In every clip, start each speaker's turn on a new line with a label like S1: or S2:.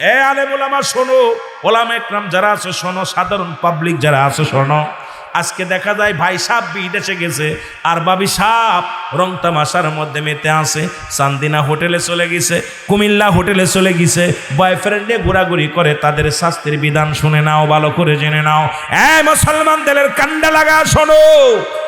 S1: এ আলেমুল আমার শোনো ওলামা একরাম যারা আছে শোনো সাধারণ পাবলিক যারা আছে শোনো। আজকে দেখা যায় ভাই সাপ বিদেশে গেছে, আর বাবি সাপ রং তামাশার মধ্যে মেতে আসে চান্দিনা হোটেলে চলে গেছে, কুমিল্লা হোটেলে চলে গেছে বয়ফ্রেন্ডে ঘোরাঘুরি করে, তাদের শাস্তির বিধান শুনে নাও, ভালো করে জেনে নাও। এ মুসলমান দেলের কান্ডা লাগা, শোনো,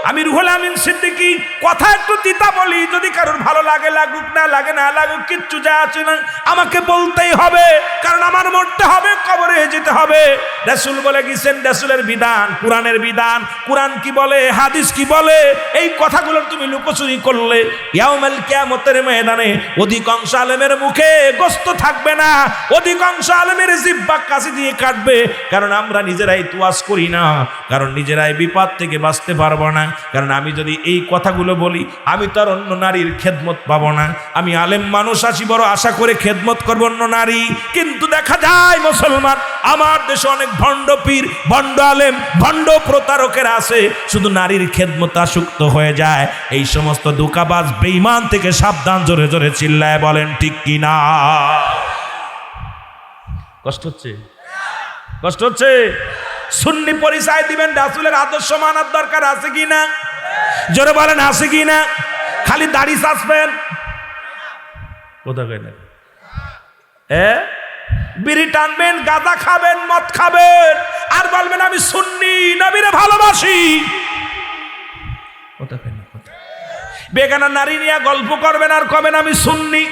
S1: আমি রুহুল আমিন সিদ্দিকি, কথা একটু তিতা বলি, যদি কারোর ভালো লাগে, লাগুক, না লাগে, না লাগুক, কিচ্ছু যা আছে না, আমাকে বলতেই হবে, কারণ আমার মরতে হবে, কবরে যেতে হবে। রাসূল বলে গেছেন, রাসূলের বিধান, কোরআনের বিধান। কোরআন কোরআন কি বলে, হাদিস কি বলে, এই কথাগুলো তুমি লুকোচুরি করলে ইয়াউমাল কিয়ামতের ময়দানে অধিকাংশ আলেমের মুখে গোস্ত থাকবে না, অধিকাংশ আলেমের জিব্বা কাছে দিয়ে কাটবে, কারণ আমরা নিজেরাই তুয়াজ করি না, কারণ নিজেরাই বিপদ থেকে বাঁচতে পারব না, কারণ আমি যদি এই কথাগুলো বলি, আমি তো আর অন্য নারীর খেদমত পাবো না, আমি আলেম মানুষ আছি বড় আশা করে খেদমত করব অন্য নারী, কিন্তু দেখা যায় মুসলমান আমার দেশে অনেক ভণ্ড পীর, ভণ্ড আলেম, ভণ্ড প্রতারকের আছে। শুধু নারীর খেদমত আসক্ত হয়ে যায়। এই সমস্ত দুকাবাজ বেঈমান থেকে সাবধান, জোরে জোরে চিল্লায় বলেন, ঠিক কি না? কষ্ট হচ্ছে? কষ্ট হচ্ছে? সুন্নি পরিচয় দিবেন, রাসুলের আদর্শ মানার দরকার আছে কি না? জোরে বলেন, আছে কি না? খালি দাড়ি চাষবেন কোথা কয় না এ বিড়ি টানবেন, গাঁদা খাবেন, মদ খাবেন। আর বলবেন, আমি সুন্নি, নবীরে ভালোবাসি। বেগানা নারী নিয়ে গল্প করবেন, আর কবেন, আমি শুননি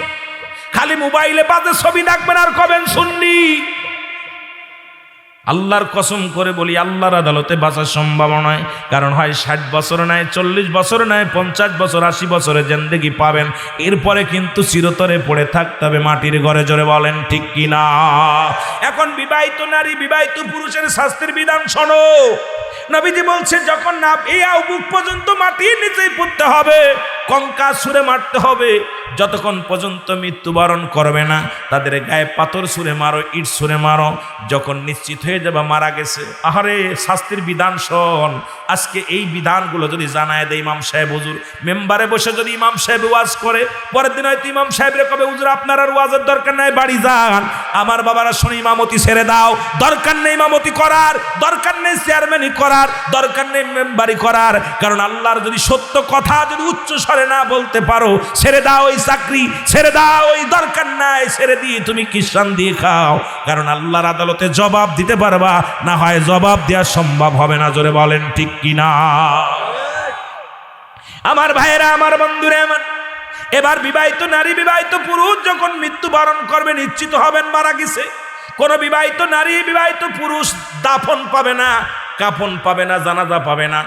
S1: খালি মোবাইলে পাতে ছবি ডাকবেন আর কবেন, সুন্নি। আল্লাহর কসম করে বলি, আল্লাহর আদালতে বাঁচার সম্ভাবনা নয় কারণ হয় ষাট বছর নয় চল্লিশ বছর নয় পঞ্চাশ বছর, আশি বছরে জেন্দেগি পাবেন। এরপরে কিন্তু চিরতরে পড়ে থাকতে হবে মাটির ঘরে, জোরে বলেন ঠিক কি না? এখন বিবাহিত নারী, বিবাহিত পুরুষের শাস্তির বিধান শোনো। নবীজি বলছে, যখন না, এই বুক পর্যন্ত মাটির নিচেই পড়তে হবে কঙ্কা সুরে মারতে হবে। যতক্ষণ পর্যন্ত মৃত্যুবরণ করবে না, তাদের গায়ে পাথর সুরে মারো, ইট সুরে মারো। যখন নিশ্চিত হয়ে যাবে মারা গেছে, আহারে শাস্তির বিধান শোন। আজকে এই বিধানগুলো যদি জানায় দেয় ইমাম সাহেব হুজুর, মেম্বারে বসে যদি ইমাম সাহেব ওয়াজ করে, পরের দিন হয়তো ইমাম সাহেবরে কবে, হুজুর, আপনার আর ওয়াজের দরকার নাই, বাড়ি যান। আমার বাবারা শুনে, ইমামতি ছেড়ে দাও। দরকার নেই ইমামতি করার, দরকার নেই চেয়ারম্যানই করার, দরকার নেই মেম্বারি করার। কারণ আল্লাহর যদি সত্য কথা যদি উচ্চ স্বরে না বলতে পারো, ছেড়ে দাও ওই চাকরি ছেড়ে দাও, ওই দরকার নাই, ছেড়ে দিয়ে তুমি খ্রিস্টান দিয়ে খাও? কারণ আল্লাহর আদালতে জবাব দিতে পারবা, না হয় জবাব দেওয়া সম্ভব হবে না, জোরে বলেন ঠিক কিনা? আমার ভাইয়েরা, আমার বন্ধুরা, আমার এবার বিবাহিত নারী, বিবাহিত পুরুষ যখন মৃত্যুবরণ করবে, নিশ্চিত হবেন মারা গেছে। কোন বিবাহিত নারী, বিবাহিত পুরুষ দাফন পাবে না, কাফন পাবে না, জানাজা পাবে না।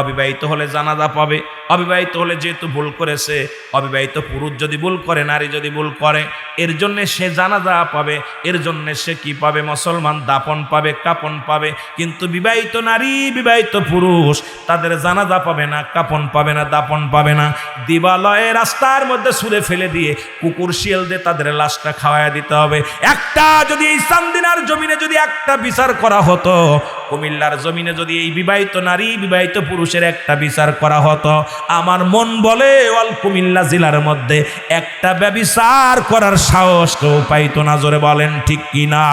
S1: অবিবাহিত হলে জানাজা পাবে। অবিবাহিত হলে যেহেতু ভুল করেছে, অবিবাহিত পুরুষ যদি ভুল করে, নারী যদি ভুল করে, এর জন্যে সে জানাজা পাবে, এর জন্যে সে কি পাবে? মুসলমান দাপন পাবে, কাপন পাবে। কিন্তু বিবাহিত নারী, বিবাহিত পুরুষ, তাদের জানাজা পাবে না, কাপন পাবে না দাপন পাবে না। দিবালয়ে রাস্তার মধ্যে সুরে ফেলে দিয়ে কুকুর শিয়াল দিয়ে তাদের লাশটা খাওয়াই দিতে হবে। একটা যদি এই চান্দিনার জমিনে যদি একটা বিচার করা হতো কুমিল্লার জমিনে যদি এই বিবাহিত নারী, বিবাহিত পুরুষের একটা বিচার করা হতো, আমার মন বলে অল কুমিল্লা জেলার মধ্যে একটা ব্যবিচার করার সাহস কেউ পাইতো না, জোরে বলেন ঠিক কিনা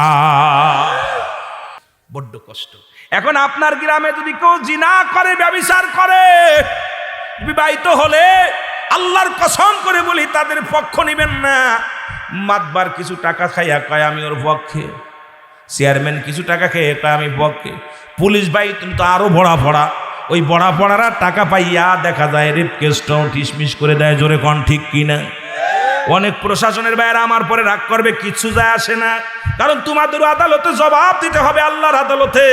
S1: বড্ড কষ্ট। এখন আপনার গ্রামে যদি কেউ জিনা করে, ব্যবিচার করে, বিবাহিত হলে আল্লাহর কসম করে বলি, তাদের পক্ষ নেবেন না। মাতবার কিছু টাকা খাইয়া কয়, আমি ওর পক্ষে। চেয়ারম্যান কিছু টাকা খেয়ে এটা আমি পক্ষে পুলিশ ভাই, তুমি তো আরও বড়া ফড়া ওই বড়া পড়ারা টাকা পাইয়া দেখা যায় রেপ কেসটাও ঠিসমিস করে দেয়, জোরে কন ঠিক কিনা। অনেক প্রশাসনের বাইরে আমার পরে রাগ করবে, কিছু যায় আসে না। কারণ তোমাদের আদালতে জবাব দিতে হবে আল্লাহর আদালতে।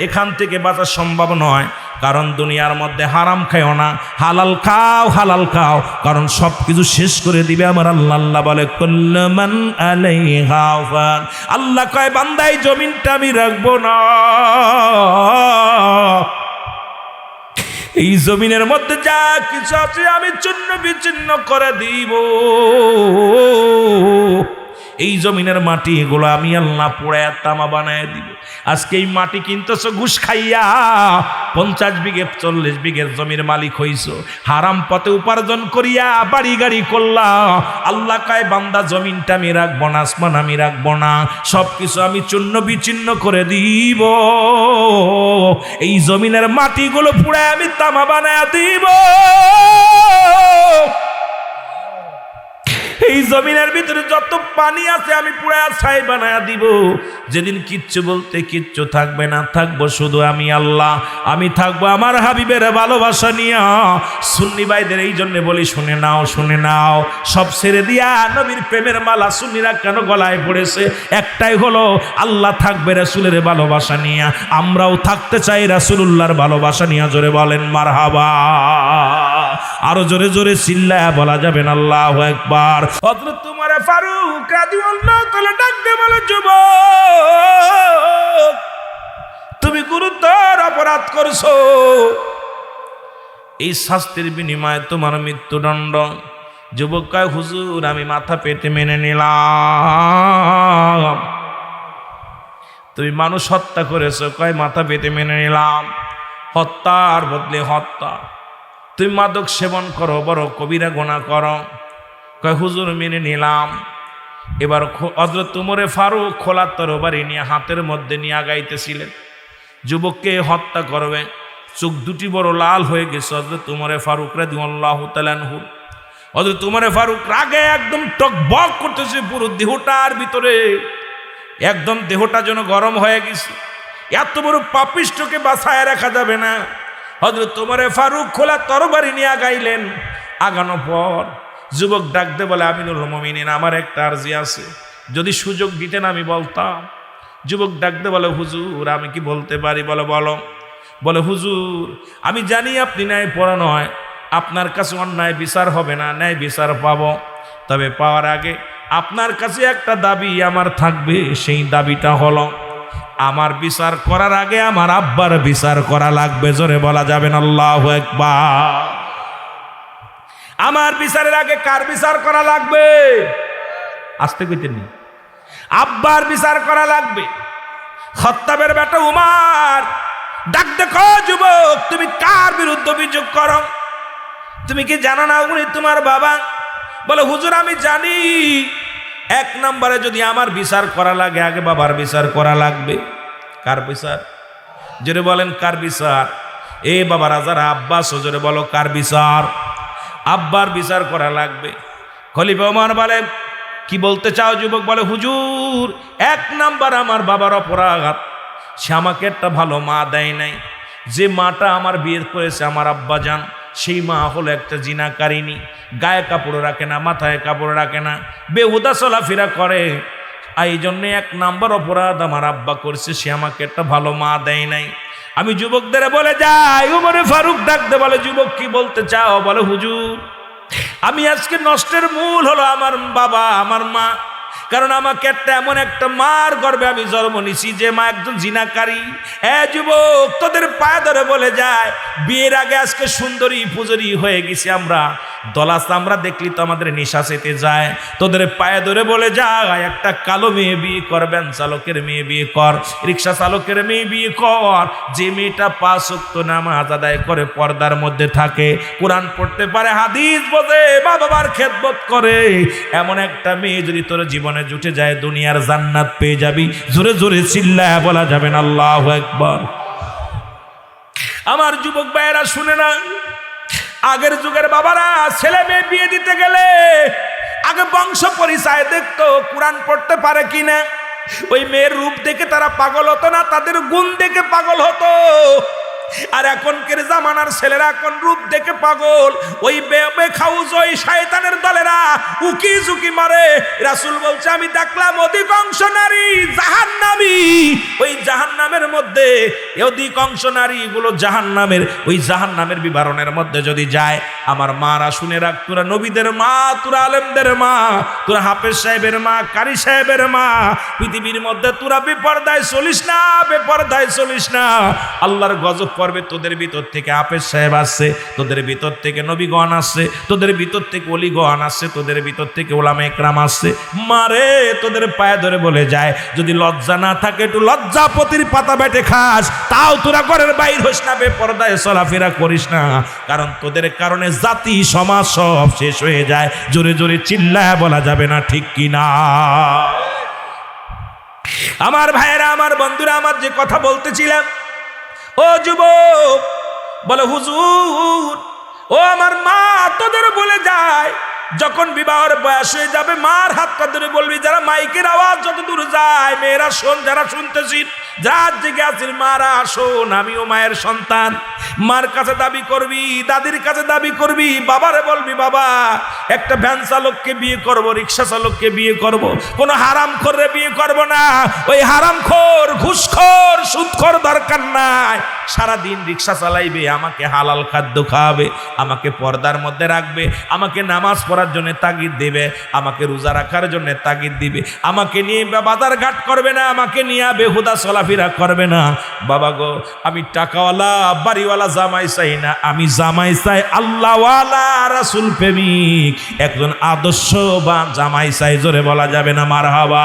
S1: এখান থেকে বাঁচা সম্ভব নয়। কারণ দুনিয়ার মধ্যে হারাম খাও না। হালাল খাও হালাল খাও। কারণ সব কিছু শেষ করে দিবে আমার আল্লাহ। বলে ফান। আল্লাহ কয়, বান্দাই, জমিনটা আমি রাখব না। এই জমিনের মধ্যে যা কিছু আছে আমি চূর্ণ বিচ্ছিন্ন করে দিব। এই জমিনের মাটি এগুলো আমি আল্লাহ পোড়ায় তামা বানায় দিব। আজকে এই মাটি কিনতেছ, ঘুষ খাইয়া। পঞ্চাশ বিঘে, চল্লিশ বিঘের জমির মালিক হইছ। হারাম পথে উপার্জন করিয়া বাড়ি গাড়ি করলা। আল্লাহ কায়, বান্দা, জমিনটা আমি রাখব না, আসমান আমি রাখব না সব কিছু আমি চূর্ণ বিচ্ছিন্ন করে দিব। এই জমিনের মাটিগুলো পুড়ে আমি তামা বানায় দিব। এই জমিনের ভিতরে যত পানি আছে আমি পুরা ছাই বানায়া দিব। যেদিন কিচ্ছু বলতে কিচ্ছু থাকবে না, থাকব শুধু আমি আল্লাহ। আমি থাকব আমার হাবিবের ভালোবাসা নিয়া। সুন্নি ভাইদের এই জন্যে বলি, শুনে নাও শুনে নাও। সব ছেড়ে দিয়া নবীর প্রেমের মালা সুন্নিরা কেন গলায় পড়েছে? একটাই হলো, আল্লাহ থাকবে রাসুলের ভালোবাসা নিয়া। আমরাও থাকতে চাই রাসুলুল্লাহর ভালোবাসা নিয়া। জোরে বলেন মার হাবা আরও জোরে জোরে চিল্লা বলা যাবেন আল্লাহ একবার তোমার ফারুক রাদিয়াল্লাহু তাআলা ডাক দিয়ে বলে, যুবক, তুমি গুরুতর অপরাধ করছ। এই শাস্তির বিনিময়ে তোমার মৃত্যুদণ্ড। যুবক কয়, হুজুর, আমি মাথা পেতে মেনে নিলাম। তুমি মানুষ হত্যা করেছ। কয়, মাথা পেতে মেনে নিলাম। হত্যার বদলে হত্যা। তুমি মাদক সেবন করো, বড় কবিরা গোনা করো। কয়, হুজুর মেনে নিলাম। এবার হজরত তুমরে ফারুক খোলা তরবারি নিয়ে হাতের মধ্যে নিয়ে আগাইতেছিলেন। যুবককে হত্যা করবে। চোখ দুটি বড় লাল হয়ে গেছে হজরত তুমরে ফারুক রাদি আল্লাহ তালানহু হজরত তুমরে ফারুক রাগে একদম টক বক করতেছে পুরো দেহটার ভিতরে। একদম দেহটা যেন গরম হয়ে গেছে। এত বড় পাপিষ্টকে বাসায় রাখা যাবে না। হজরত তোমারে ফারুক খোলা তরবারি নিয়ে আগাইলেন। আগানো পর যুবক ডাকতে বলে, আমিনুল মমিনিন, আমার একটা আর্জি আছে। যদি সুযোগ দিতেন আমি বলতাম। যুবক ডাকতে বলে, হুজুর, আমি কি বলতে পারি? বলে, বলো। বলে, হুজুর, আমি জানি আপনি ন্যায় পড়া নয়। আপনার কাছে অন্যায় বিচার হবে না, ন্যায় বিচার পাবো। তবে পাওয়ার আগে আপনার কাছে একটা দাবি আমার থাকবে, সেই দাবিটা হলো আমার বিচার করার আগে আমার আব্বার বিচার করা লাগবে, জোরে বলা যাবেন আল্লাহ একবার আমার বিচারের আগে কার বিচার করা লাগবে? আসতে কইতেন নি। আব্বার বিচার করা লাগবে। খত্তাবের বেটা উমার, ডাক দেখো, যুবক, তুমি কার বিরুদ্ধে অভিযোগ করো? তুমি কি জানো না উনি তোমার বাবা? বলে, হুজুর, আমি জানি। এক নম্বরে যদি আমার বিচার করা লাগে, আগে বাবার বিচার করা লাগবে। কার বিচার? জোরে বলেন, কার বিচার? এ বাবা রাজারা আব্বাস, জোরে বলো, কার বিচার? আব্বার বিচার করা লাগবে। খলিফা ওমর বলে, কি বলতে চাও? যুবক বলে, হুজুর, এক নাম্বার আমার বাবার অপরাঘাত সে আমাকে একটা ভালো মা দেয় নাই। যে মাটা আমার বিয়ে করেছে, আমার আব্বা যান সেই মা হলো একটা জিনাকারিনী গায়ে কাপড় রাখে না, মাথায় কাপড় রাখে না। বেহুদা চলাফেরা করে। এই জন্যে এক নাম্বার অপরাধ আমার আব্বা করছে, সে আমাকে একটা ভালো মা দেয় নাই। আমি যুবকদের বলে যাই, উমরে ফারুক ডাকতে বলে, যুবক, কি বলতে চাও? বলে, হুজুর, আমি আজকে নষ্টের মূল হলো আমার বাবা, আমার মা। কারণ আমাকে একটা এমন একটা মার গর্বে আমি জন্ম নিছি যে মা একজন জিনাকারী। হ্যাঁ যুবক, তোদের পায়ে ধরে বলে যায়, বিয়ের আগে আজকে সুন্দরী পুজোরি হয়ে গেছি আমরা। দলাস, আমরা দেখলি তো আমাদের নেশা চেতে যায়। তোদের পায়ে ধরে বলে যায়, একটা কালো মেয়ে বিয়ে কর ভ্যান চালকের মেয়ে বিয়ে কর, রিক্সা চালকের মেয়ে বিয়ে কর। যে মেয়েটা পাঁচ শক্ত নামাজ আদায় করে পর্দার মধ্যে থাকে, কোরআন পড়তে পারে, হাদিস বোঝে মা বাবার খেদমত করে। এমন একটা মেয়ে যদি তোর জীবনে জুটে যায়, দুনিয়ার জান্নাত পেয়ে যাবি। জোরে জোরে চিল্লায় বলা যাবেন আল্লাহ একবার আমার যুবক ভাইয়েরা, শুনে না। আগের যুগের বাবারা, ছেলে মেয়ে বিয়ে দিতে গেলে আগে বংশ পরিচয় দেখতো, কোরআন পড়তে পারে কিনা। ওই মেয়ের রূপ দেখে তারা পাগল হতো না, তাদের গুণ দেখে পাগল হতো। আর এখনকার জামানার ছেলেরা এখন রূপ দেখে পাগল। ওই বেবে খাউজ ওই শয়তানের দলেরা উকি ঝুঁকি মারে। রাসুল বলছে, আমি দেখলাম অধিকাংশ নারী জাহান্নামী। ওই জাহান নামের মধ্যে অধিকাংশ নারীগুলো জাহান নামের ওই জাহান নামের বিবরণের মধ্যে যদি যায়, আমার মারা শুনে রাখ, তোরা নবীদের মা, তোরা আলেমদের মা, তোরা হাফেজ সাহেবের মা, কারি সাহেবের মা, পৃথিবীর মধ্যে তোরা বেপর্দায় চলিস না, বেপর্দায় চলিস না। আল্লাহর গজব পর্বে তোদের ভিতর থেকে হাফেজ সাহেব আসছে, তোদের ভিতর থেকে নবীগণ আসছে, তোদের ভিতর থেকে অলিগণ আসছে, তোদের ভিতর থেকে ওলামা একরাম আসছে। মারে তোদের পায়ে ধরে বলে যায়, যদি লজ্জা না থাকে একটু লজ্জাপতির পাতা বেটে খাস, তাও তোরা ঘরের বাইর হোস না, বেপর্দায় চলাফেরা করিস না। কারণ তোদের কারণে জাতি, সমাজ সব শেষ হয়ে যায়। জোরে জোরে চিল্লায় বলা যাবে না, ঠিক কি না? আমার ভাইয়েরা, আমার বন্ধুরা, আমার যে কথা বলতেছিলাম ও যুবক, বলে, হুজুর, ও আমার মা তোদের বলে যায়, যখন বিবাহের বয়স হয়ে যাবে, মার হাতটা ধরে বলবি, যারা মাইকের আওয়াজ যত দূর যায়, মেয়েরা শোন, যারা শুনতেছি। যার জেগে আছিস মারা শোন আমিও মায়ের সন্তান। মার কাছে দাবি করবি, দাদির কাছে দাবি করবি, বাবারে বলবি, বাবা, একটা ভ্যান চালককে বিয়ে করব রিক্সা চালককে বিয়ে করব। কোনো হারাম করে বিয়ে করব না। ওই হারাম খোর ঘুষখোর, সুদখোর দরকার নাই। সারাদিন রিক্সা চালাইবে, আমাকে হালাল খাদ্য খাওয়াবে, আমাকে পর্দার মধ্যে রাখবে, আমাকে নামাজ পড়ার জন্য তাগিদ দেবে, আমাকে রোজা রাখার জন্য তাগিদ দিবে। আমাকে নিয়ে বাজার ঘাট করবে না, আমাকে নিয়ে বেহুদা চলাফেরা করবে না। বাবা গো, আমি টাকাওয়ালা, বাড়িওয়ালা জামাই চাই না। আমি জামাই চাই আল্লাহওয়ালা, রাসুল প্রেমিক। একজন আদর্শ বা জামাই চাই, জোরে বলা যাবে না মার হাবা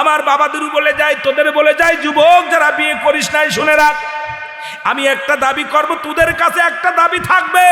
S1: আমার বাবাদের বলে যায়, তোদের বলে যায়, যুবক, যারা বিয়ে করিস নাই, শুনে রাখ। আমি একটা দাবি করব, তোদের কাছে একটা দাবি থাকবে।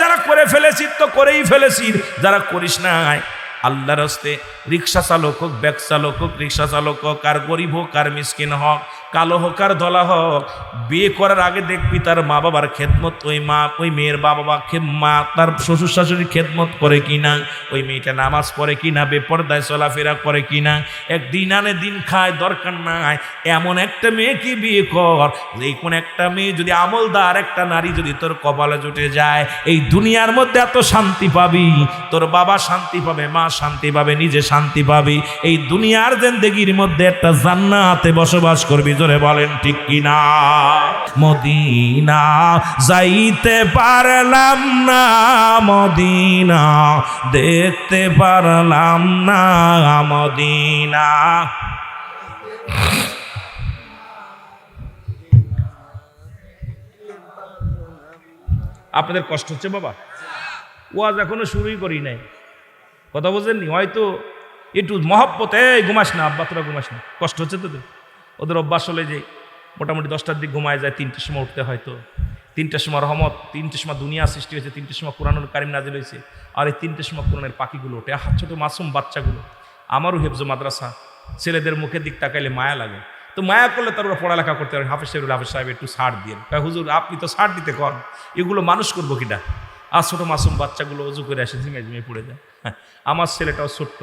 S1: যারা করে ফেলেছি তো করেই ফেলেছি যারা করিস নাই আল্লাহর হস্তে রিক্সা চালক হোক, ব্যাগ চালক হোক, রিক্সা চালক হোক, আর গরিব হোক, আর মিসকিন হোক কালো হোক আর ধলা হোক, বিয়ে করার আগে দেখবি তার মা বাবার খেদমত, ওই মা, ওই মেয়ের বাবা বা মা তার শ্বশুর শাশুড়ি খেদমত করে কি না, ওই মেয়েটা নামাজ পড়ে কি না, বেপরদায় চলাফেরা করে কি না, একদিন আনে দিন খায়, দরকার নাই, এমন একটা মেয়েকে বিয়ে কর এই কোন একটা মেয়ে যদি আমলদার, একটা নারী যদি তোর কপালে জুটে যায়, এই দুনিয়ার মধ্যে এত শান্তি পাবি, তোর বাবা শান্তি পাবে, মা শান্তি পাবে, নিজে শান্তি পাবি, এই দুনিয়ার জেন্দেগির মধ্যে একটা জান্নাতে বসবাস করবি জোরে বলেন, ঠিক কিনা? মদিনা যাইতে পারলাম না, মদিনা দেখতে পারলাম না, মদিনা। আপনাদের কষ্ট হচ্ছে বাবা? ওয়াজ এখনও শুরুই করি নাই। কথা বোঝেননি হয়তো একটু মহব্বতে ঘুমাস না, আব্বা, তোরা ঘুমাস না। কষ্ট হচ্ছে তোদের? ওদের অভ্যাস হলে যে মোটামুটি দশটার দিক ঘুমায় যায়, তিনটের সময় উঠতে হয়তো তিনটের সময় রহমত, তিনটের সময় দুনিয়া সৃষ্টি হয়েছে, তিনটের সময় কোরআনুল কারিম নাজিল হয়েছে। আর এই তিনটের সময় কোরআনের পাখিগুলো ওঠে। আহা, ছোটো মাসুম বাচ্চাগুলো। আমারও হেফজো মাদ্রাসা, ছেলেদের মুখের দিক তাকাইলে মায়া লাগে। তো মায়া করলে তার ওরা পড়ালেখা করতে পারে। হাফিজ সাহেব হাফিজ সাহেব একটু সার দিয়ে কয়, হুজুর, আপনি তো সার দিতে কর এগুলো মানুষ করব কিনা আর ছোটো মাসুম বাচ্চাগুলো অজু করে আসে ঝিমে ঝিমে পড়ে যায়। হ্যাঁ আমার ছেলেটাও ছোট্ট।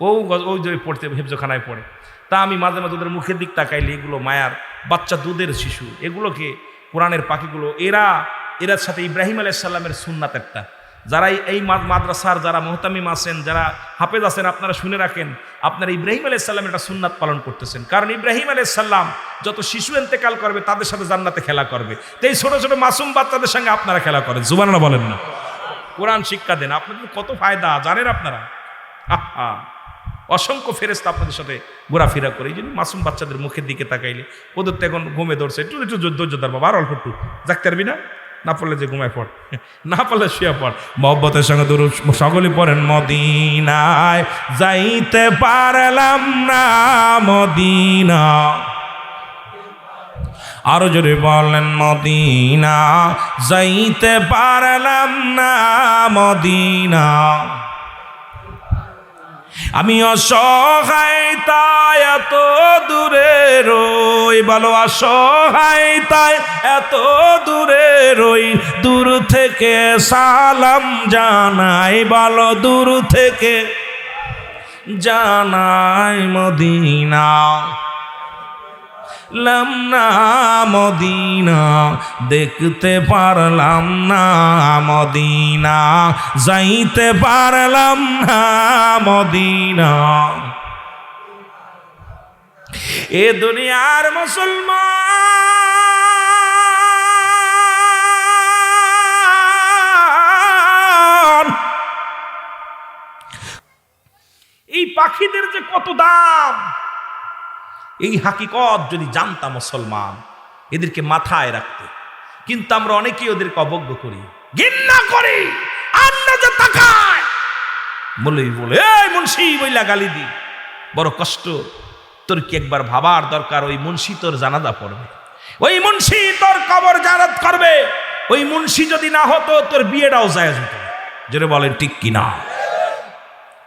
S1: ও ওই যে পড়তে, হেফজোখানায় পড়ে। তা আমি মাঝে মাঝে ওদের মুখের দিক তাকাইলে এগুলো মায়ার, বাচ্চা দুধের শিশু। এগুলোকে কোরআনের পাখিগুলো, এরা এরার সাথে ইব্রাহিম আলাইসাল্লামের সুন্নাত একটা। যারা এই মাদ্রাসার যারা মোহতামিম আছেন, যারা হাফেজ আছেন, আপনারা শুনে রাখেন, আপনারা ইব্রাহিম আলাইসাল্লামের একটা সুন্নাত পালন করতেছেন। কারণ ইব্রাহিম আলাইসাল্লাম যত শিশু এন্তেকাল করবে, তাদের সাথে জান্নাতে খেলা করবে। তো এই ছোটো ছোটো মাসুম বাচ্চাদের সঙ্গে আপনারা খেলা করেন জুবানা বলেন না। কোরআন শিক্ষা দেন, আপনাদের কত ফায়দা, জানেন আপনারা? আহা। অসংখ্য ফেরেস্তা আপনাদের সাথে ঘোরাফেরা করে। এই জন্য মাসুম বাচ্চাদের মুখের দিকে তাকাইলে, ওদের তো এখন ঘুমে ধরছে, একটু একটু ধৈর্য ধর বাবা আর অল্প একটু। যাক, পারবি না? না পড়লে যে ঘুমায় পড়। না পড়লে শুয়ে পড়। মহব্বতের সঙ্গে দূর সকলে পড়েন মদিনায়। যাইতে পারলাম না মদিনা। আরও জোরে বলেন মদিনা। যাইতে পারলাম না মদিনা। আমি অসহায়, তাই এত দূরে রই। বলো, অসহায়, তাই এত দূরে রই। দূর থেকে সালাম জানাই, বলো, দূর থেকে জানাই মদিনা। লাম না মদিনা, দেখতে পারলাম না মদিনা, যাইতে পারলাম না মদিনা। এ দুনিয়ার মুসলমান, এই পাখিদের যে কত দাম এই হাকিকত যদি জানতাম মুসলমান, এদেরকে মাথায় রাখতে। কিন্তু আমরা অনেকেই ওদেরকে অবজ্ঞ করি। ঘৃণা করি তাকায় বলে এই মুন্সি, বইলা গালি দি। বড় কষ্ট। তোর কি একবার ভাবার দরকার? ওই মুন্সি তোর জানাজা পড়বে। ওই মুন্সি তোর কবর জানাত করবে। ওই মুন্সি যদি না হতো, তোর বিয়েটাও জায়েজ হতো। যেটা বলেন, ঠিক কি না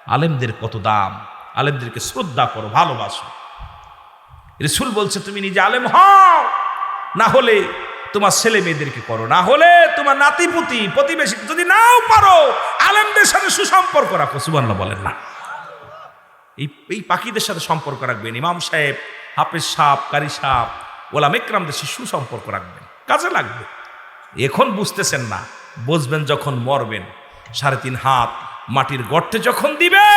S1: আলেমদের কত দাম। আলেমদেরকে শ্রদ্ধা করো, ভালোবাসো। রসুল বলছে, তুমি নিজে আলেম হও। না হলে তোমার ছেলে মেয়েদেরকে করো। না হলে তোমার নাতিপুতি প্রতিবেশী, যদি নাও পারো, আলেমদের সাথে সুসম্পর্ক রাখো। সুবান্লা বলেন না। এই এই পাখিদের সাথে সম্পর্ক রাখবেন। ইমাম সাহেব, হাফেজ সাপ কারি সাপ ওলাম একরামদের সাথে সুসম্পর্ক রাখবেন। কাজে লাগবে। এখন বুঝতেছেন না, বুঝবেন যখন মরবেন। সাড়ে তিন হাত মাটির গর্তে যখন দিবে,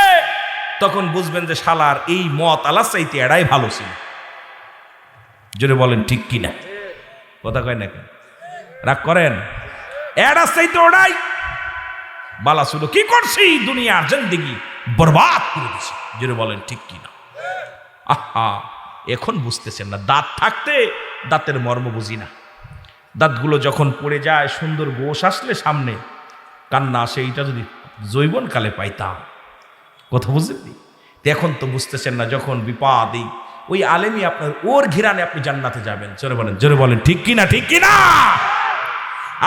S1: তখন বুঝবেন যে শালার এই মত আলাস চাইতে এড়াই ভালো ছিল। জোরে বলেন, ঠিক কি না কথা কয় না কেন? রাগ করেন? এড়া চাইতে ওড়াই বালা ছিল কি করছি? দুনিয়ার জিন্দিগি বরবাদ করে দিছি। জোরে বলেন, ঠিক কি না আহা, এখন বুঝতেছেন না, দাঁত থাকতে দাঁতের মর্ম বুঝি না। দাঁতগুলো যখন পড়ে যায়, সুন্দর গোশ আসলে সামনে, কান্না আসে, এইটা যদি জৈবনকালে পাইতাম। কথা বুঝলেন তো এখন তো বুঝতেছেন না, যখন বিপদ, এই ওই আলেমই আপনার ওর ঘিরানে আপনি জান্নাতে যাবেন। জোরে বলেন জোরে বলেন, ঠিক কিনা, ঠিক কি না